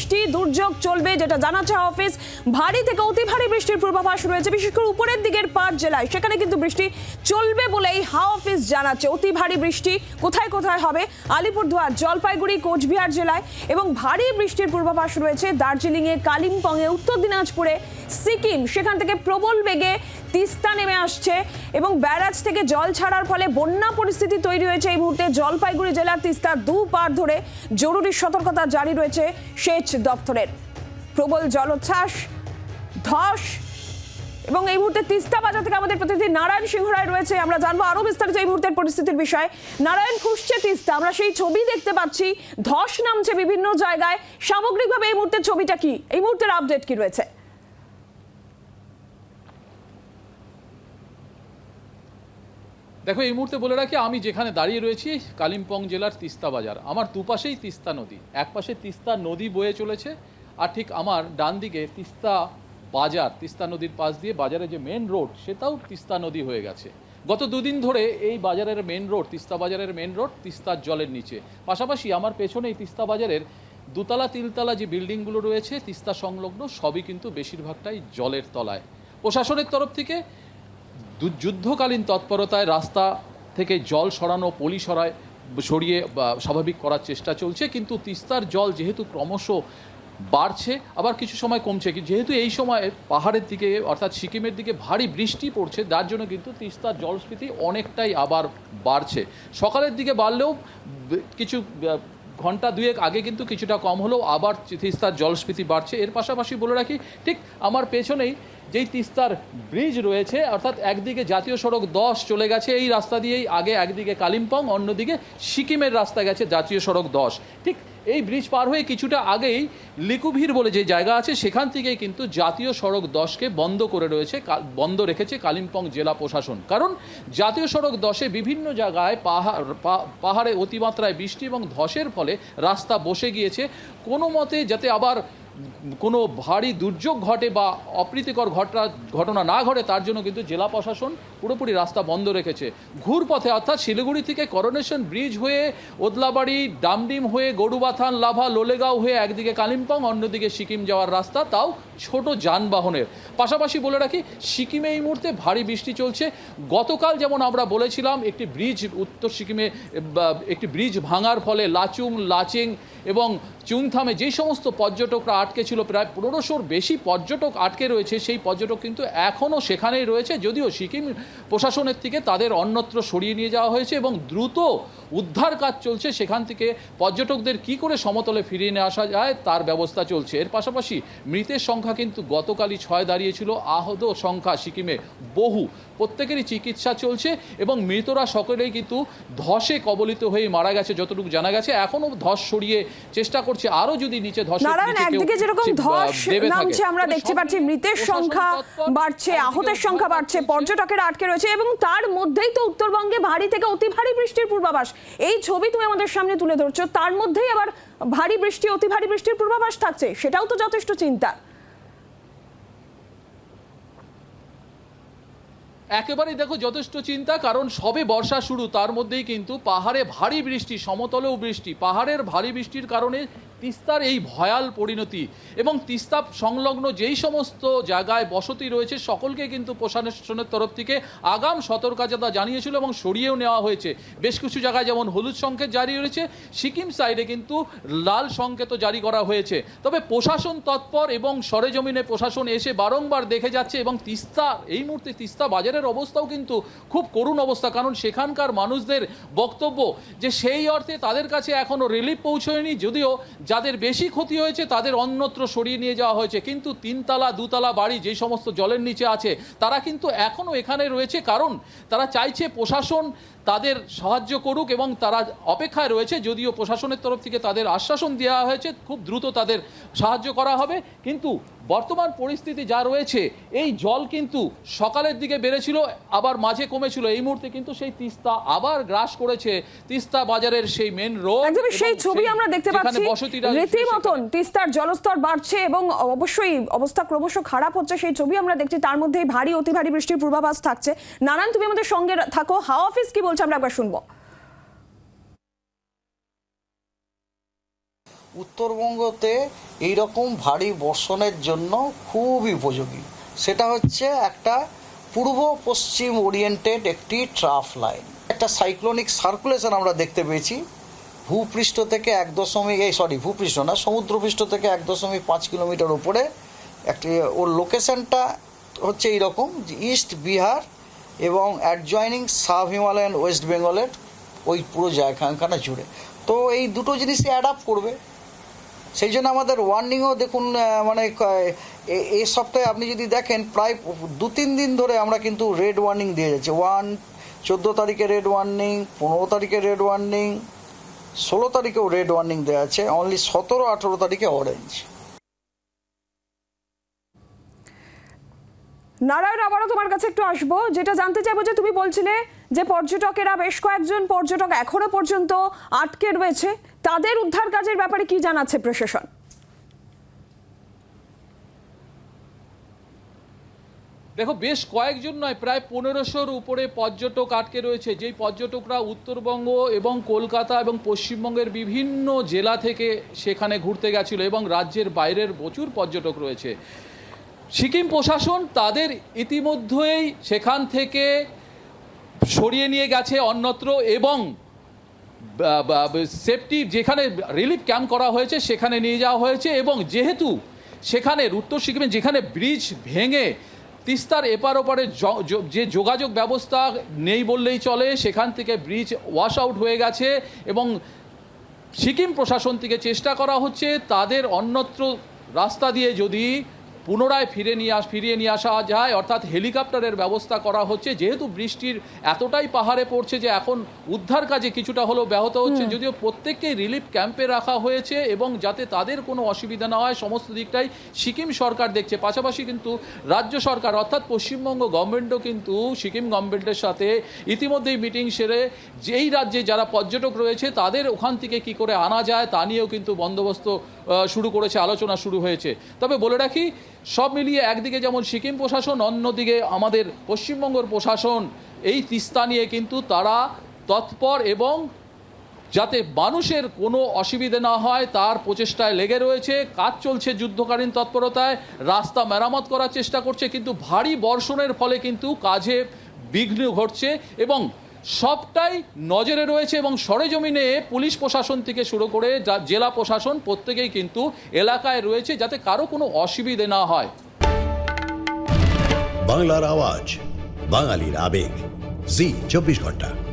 বৃষ্টি, দুর্যোগ চলবে, যেটা জানাচ্ছে অফিস। ভারী থেকে অতি ভারী বৃষ্টির পূর্বাভাস রয়েছে, বিশেষ করে উপরের দিকের পাঁচ জেলায়। সেখানে কিন্তু বৃষ্টি চলবে বলেই হা অফিস জানাচ্ছে। অতি ভারী বৃষ্টি কোথায় কোথায় হবে? আলিপুরদুয়ার, জলপাইগুড়ি, কোচবিহার জেলায়। এবং ভারী বৃষ্টির পূর্বাভাস রয়েছে দার্জিলিংয়ে, কালিম্পংয়ে, উত্তর দিনাজপুরে সিকিম, সেখান থেকে প্রবল বেগে তিস্তা নেমে আসছে এবং ব্যারাজ থেকে জল ছাড়ার ফলে বন্যা পরিস্থিতি তৈরি হয়েছে। এই মুহূর্তে জলপাইগুড়ি জেলার তিস্তার দু পার ধরে জরুরি সতর্কতা জারি রয়েছে সেচ দপ্তরের। প্রবল জলোচ্ছ্বাস, ধস এবং এই মুহূর্তে তিস্তা বাজার থেকে আমাদের প্রতিনিধি নারায়ণ সিংহ রায় রয়েছে। আমরা জানব আরও বিস্তারিত এই মুহূর্তের পরিস্থিতির বিষয়ে। নারায়ণ, খুঁজছে তিস্তা। আমরা সেই ছবি দেখতে পাচ্ছি। ধস নামছে বিভিন্ন জায়গায়। সামগ্রিকভাবে এই মুহূর্তের ছবিটা কি? এই মুহূর্তের আপডেট কি রয়েছে? দেখো, এই মুহূর্তে বলে রাখি, আমি যেখানে দাঁড়িয়ে রয়েছি, কালিম্পং জেলার তিস্তা বাজার। আমার দুপাশেই তিস্তা নদী, একপাশে তিস্তা নদী বয়ে চলেছে, আর ঠিক আমার ডান দিকে তিস্তা বাজার, তিস্তা নদীর পাশ দিয়ে বাজারে যে মেন রোড সেটাও তিস্তা নদী হয়ে গেছে। গত দুদিন ধরে এই বাজারের মেন রোড তিস্তা বাজারের মেন রোড তিস্তার জলের নিচে। পাশাপাশি আমার পেছনে এই তিস্তা বাজারের দুতলা, তিনতলা যে বিল্ডিংগুলো রয়েছে, তিস্তা সংলগ্ন, সবই কিন্তু বেশিরভাগটাই জলের তলায়। প্রশাসনের তরফ থেকে যুদ্ধকালীন তৎপরতায় রাস্তা থেকে জল সরানো, পলি সরায়, সরিয়ে স্বাভাবিক করার চেষ্টা চলছে, কিন্তু তিস্তার জল যেহেতু ক্রমশ বাড়ছে, আবার কিছু সময় কমছে। যেহেতু এই সময় পাহাড়ের দিকে, অর্থাৎ সিকিমের দিকে ভারী বৃষ্টি পড়ছে, যার জন্য কিন্তু তিস্তার জলস্ফীতি অনেকটাই আবার বাড়ছে। সকালের দিকে বাড়লেও কিছু ঘণ্টা দুয়েক আগে কিন্তু কিছুটা কম হলেও আবার তিস্তার জলস্ফীতি বাড়ছে। এর পাশাপাশি বলে রাখি, ঠিক আমার পেছনেই যেই তিস্তার ব্রিজ রয়েছে, অর্থাৎ একদিকে জাতীয় সড়ক দশ চলে গেছে এই রাস্তা দিয়েই, আগে একদিকে কালিম্পং, অন্যদিকে সিকিমের রাস্তা গেছে জাতীয় সড়ক দশ। ঠিক এই ব্রিজ পার হয়ে কিছুটা আগেই লিকুভির বলে যে জায়গা আছে, সেখান থেকেই কিন্তু জাতীয় সড়ক দশকে বন্ধ করে রয়েছে বন্ধ রেখেছে কালিম্পং জেলা প্রশাসন। কারণ জাতীয় সড়ক দশে বিভিন্ন জায়গায় পাহাড় পাহাড়ে অতিমাত্রায় বৃষ্টি এবং ধসের ফলে রাস্তা বসে গিয়েছে। কোনো মতে যাতে আবার কোনো ভারী দুর্যোগ ঘটে বা অপ্রীতিকর ঘটনা ঘটনা না ঘটে, তার জন্য কিন্তু জেলা প্রশাসন পুরোপুরি রাস্তা বন্ধ রেখেছে। ঘুরপথে, অর্থাৎ শিলিগুড়ি থেকে করোনেশন ব্রিজ হয়ে ওদলাবাড়ি, ডামডিম হয়ে গরুবাথান, লাভা, লোলেগাঁও হয়ে একদিকে কালিম্পং, অন্যদিকে সিকিম যাওয়ার রাস্তা, তাও ছোট যানবাহনের। পাশাপাশি বলে রাখি, সিকিমে এই মুহূর্তে ভারী বৃষ্টি চলছে। গতকাল যেমন আমরা বলেছিলাম, একটি ব্রিজ উত্তর সিকিমে একটি ব্রিজ ভাঙার ফলে লাচুং, লাচিং এবং চুংথামে যে সমস্ত পর্যটকরা আটকে ছিল, প্রায় পনেরোশোর বেশি পর্যটক আটকে রয়েছে, সেই পর্যটক কিন্তু এখনও সেখানেই রয়েছে। যদিও সিকিম প্রশাসনের থেকে তাদের অন্যত্র সরিয়ে নিয়ে যাওয়া হয়েছে এবং দ্রুত উদ্ধার কাজ চলছে, সেখান থেকে পর্যটকদের কি করে সমতলে ফিরিয়ে নিয়ে আসা যায়, তার ব্যবস্থা চলছে। এর পাশাপাশি মৃতের সংখ্যা কিন্তু গতকালই ছয় দাঁড়িয়েছিল, আহত সংখ্যা সিকিমে বহু। প্রত্যেকেরই চিকিৎসা চলছে এবং মৃতরা সকলেই কিন্তু ধসে কবলিত হয়ে মারা গেছে, যতটুকু জানা গেছে। এখনও ধস সরিয়ে চেষ্টা করছে আরও যদি নিচে ধস নারায়ণ একদিকে যেরকম ধস নামছে আমরা দেখতে পাচ্ছি মৃতের সংখ্যা বাড়ছে আহতের সংখ্যা বাড়ছে পর্যটকের পর্যটকেরা আটকে রয়েছে এবং তার মধ্যেই তো উত্তরবঙ্গে ভারী থেকে অতি ভারী বৃষ্টির পূর্বাভাস। এই ছবি তুমি আমাদের সামনে তুলে ধরছো তার মধ্যেই আবার ভারী বৃষ্টি অতি ভারী বৃষ্টির পূর্বাভাস থাকছে সেটাও তো যথেষ্ট চিন্তা। একেবারেই দেখো যথেষ্ট চিন্তা, কারণ সবে বর্ষা শুরু, তার মধ্যেই কিন্তু পাহাড়ে ভারী বৃষ্টি, সমতলেও বৃষ্টি। পাহাড়ের ভারী বৃষ্টির কারণে তিস্তার এই ভয়াল পরিণতি এবং তিস্তা সংলগ্ন যেই সমস্ত জায়গায় বসতি রয়েছে, সকলকে কিন্তু প্রশাসনের তরফ থেকে আগাম সতর্কতা জানিয়েছিল এবং সরিয়েও নেওয়া হয়েছে। বেশ কিছু জায়গায় যেমন হলুদ সংকেত জারি হয়েছে সিকিম সাইডে কিন্তু লাল সংকেতও জারি করা হয়েছে। তবে প্রশাসন তৎপর এবং সরেজমিনে প্রশাসন এসে বারংবার দেখে যাচ্ছে এবং তিস্তা, এই মুহূর্তে তিস্তা বাজারের অবস্থাও কিন্তু খুব করুণ অবস্থা, কারণ সেখানকার মানুষদের বক্তব্য যে সেই অর্থে তাদের কাছে এখনও রিলিফ পৌঁছয়নি, যদিও যাদের বেশি ক্ষতি হয়েছে, তাদের অন্যত্র সরিয়ে নিয়ে যাওয়া হয়েছে। কিন্তু তিনতলা, দুতলা বাড়ি, যে সমস্ত জলের নিচে আছে, তারা কিন্তু এখনও এখানে রয়েছে। কারণ তারা চাইছে প্রশাসন তাদের সাহায্য করুক এবং তারা অপেক্ষায় রয়েছে যদিও প্রশাসনের তরফ থেকে তাদের আশ্বাসন দেওয়া হয়েছে খুব দ্রুত তাদের সাহায্য করা হবে। কিন্তু বর্তমান পরিস্থিতি যা রয়েছে এই জল কিন্তু সকালের দিকে বেড়েছিল আবার মাঝে কমেছিল। এই মুহূর্তে কিন্তু সেই তিস্তা আবার গ্রাস করেছে। তিস্তা বাজারের সেই মেন রোড সেই ছবি আমরা দেখতে পাচ্ছি। রীতিমতন তিস্তার জলস্তর বাড়ছে এবং অবশ্যই অবস্থা ক্রমশ খারাপ হচ্ছে। সেই ছবি আমরা দেখছি তার মধ্যেই ভারী অতি ভারী বৃষ্টির পূর্বাভাস থাকছে। নানান তুমি আমাদের সঙ্গে থাকো। হাওয়া অফিস কি বলছে, আমরা একবার শুনব। উত্তরবঙ্গতে এই রকম ভারী বর্ষণের জন্য খুবই উপযোগী। সেটা হচ্ছে একটা পূর্ব পশ্চিম ওরিয়েন্টেড একটি ট্রাফ লাইন একটা সাইক্লোনিক সার্কুলেশন আমরা দেখতে পেয়েছি। ভূপৃষ্ঠ থেকে এক দশমিক, এই সরি ভূপৃষ্ঠ না, সমুদ্রপৃষ্ঠ থেকে এক দশমিক পাঁচ কিলোমিটার উপরে একটি, ওর লোকেশনটা হচ্ছে এইরকম ইস্ট বিহার এবং অ্যাডজয়নিং সাব হিমালয়ান ওয়েস্ট বেঙ্গলের ওই পুরো জায়গাখানা জুড়ে। তো এই দুটো জিনিসই অ্যাডাপ্ট করবে। সেই জন্য আমাদের ওয়ার্নিংও দেখুন মানে এ- এই সপ্তাহে আপনি যদি দেখেন, প্রায় দু তিন দিন ধরে আমরা কিন্তু রেড ওয়ার্নিং দিয়ে যাচ্ছি। ওয়ান চোদ্দ তারিখে রেড ওয়ার্নিং পনেরো তারিখে রেড ওয়ার্নিং ষোলো তারিখেও রেড ওয়ার্নিং দেওয়া আছে অনলি সতেরো আঠেরো তারিখে অরেঞ্জ নারায়ণ, আবারও তোমার কাছে একটু আসব। যেটা জানতে চাইব যে তুমি বলছিলে যে পর্যটকেরা বেশ কয়েকজন পর্যটক এখনও পর্যন্ত আটকে রয়েছে। তাদের উদ্ধার কাজের ব্যাপারে কি জানাচ্ছে প্রশাসন? দেখো, বেশ কয়েকজন নয়, প্রায় পনেরোশোর উপরে পর্যটক আটকে রয়েছে। যেই পর্যটকরা উত্তরবঙ্গ এবং কলকাতা এবং পশ্চিমবঙ্গের বিভিন্ন জেলা থেকে সেখানে ঘুরতে গেছিল এবং রাজ্যের বাইরের প্রচুর পর্যটক রয়েছে। সিকিম প্রশাসন তাদের ইতিমধ্যেই সেখান থেকে সরিয়ে নিয়ে গেছে অন্যত্র এবং সেফটি যেখানে রিলিফ ক্যাম্প করা হয়েছে সেখানে নিয়ে যাওয়া হয়েছে এবং যেহেতু সেখানের উত্তর সিকিমে যেখানে ব্রিজ ভেঙে তিস্তার এপার ওপারে যে যোগাযোগ ব্যবস্থা নেই বললেই চলে, সেখান থেকে ব্রিজ ওয়াশ আউট হয়ে গেছে এবং সিকিম প্রশাসন থেকে চেষ্টা করা হচ্ছে তাদের অন্যত্র রাস্তা দিয়ে যদি পুনরায় ফিরে নিয়ে আস ফিরিয়ে নিয়ে আসা যায়। অর্থাৎ হেলিকপ্টারের ব্যবস্থা করা হচ্ছে। যেহেতু বৃষ্টির এতটাই পাহাড়ে পড়ছে যে এখন উদ্ধার কাজে কিছুটা হলেও ব্যাহত হচ্ছে যদিও প্রত্যেককেই রিলিফ ক্যাম্পে রাখা হয়েছে এবং যাতে তাদের কোনো অসুবিধা না হয় সমস্ত দিকটাই সিকিম সরকার দেখছে। পাশাপাশি কিন্তু রাজ্য সরকার অর্থাৎ পশ্চিমবঙ্গ গভর্নমেন্টও কিন্তু সিকিম গভর্নমেন্টের সাথে ইতিমধ্যেই মিটিং সেরে যেই রাজ্যে যারা পর্যটক রয়েছে তাদের ওখান থেকে কি করে আনা যায় তা নিয়েও কিন্তু বন্দোবস্ত শুরু করেছে আলোচনা শুরু হয়েছে। তবে বলে রাখি সব মিলিয়ে একদিকে যেমন সিকিম প্রশাসন, অন্যদিকে আমাদের পশ্চিমবঙ্গের প্রশাসন। এই তিস্তা নিয়ে কিন্তু তারা তৎপর এবং যাতে মানুষের কোনো অসুবিধে না হয়, তার প্রচেষ্টায় লেগে রয়েছে। কাজ চলছে যুদ্ধকালীন তৎপরতায়, রাস্তা মেরামত করার চেষ্টা করছে, কিন্তু ভারী বর্ষণের ফলে কিন্তু কাজে বিঘ্ন ঘটছে এবং সবটাই নজরে রয়েছে এবং সরেজমিনে পুলিশ প্রশাসন থেকে শুরু করে জেলা প্রশাসন প্রত্যেকেই কিন্তু এলাকায় রয়েছে যাতে কারও কোনো অসুবিধে না হয়। বাংলার আওয়াজ, বাঙালির আবেগ। জি, চব্বিশ ঘণ্টা।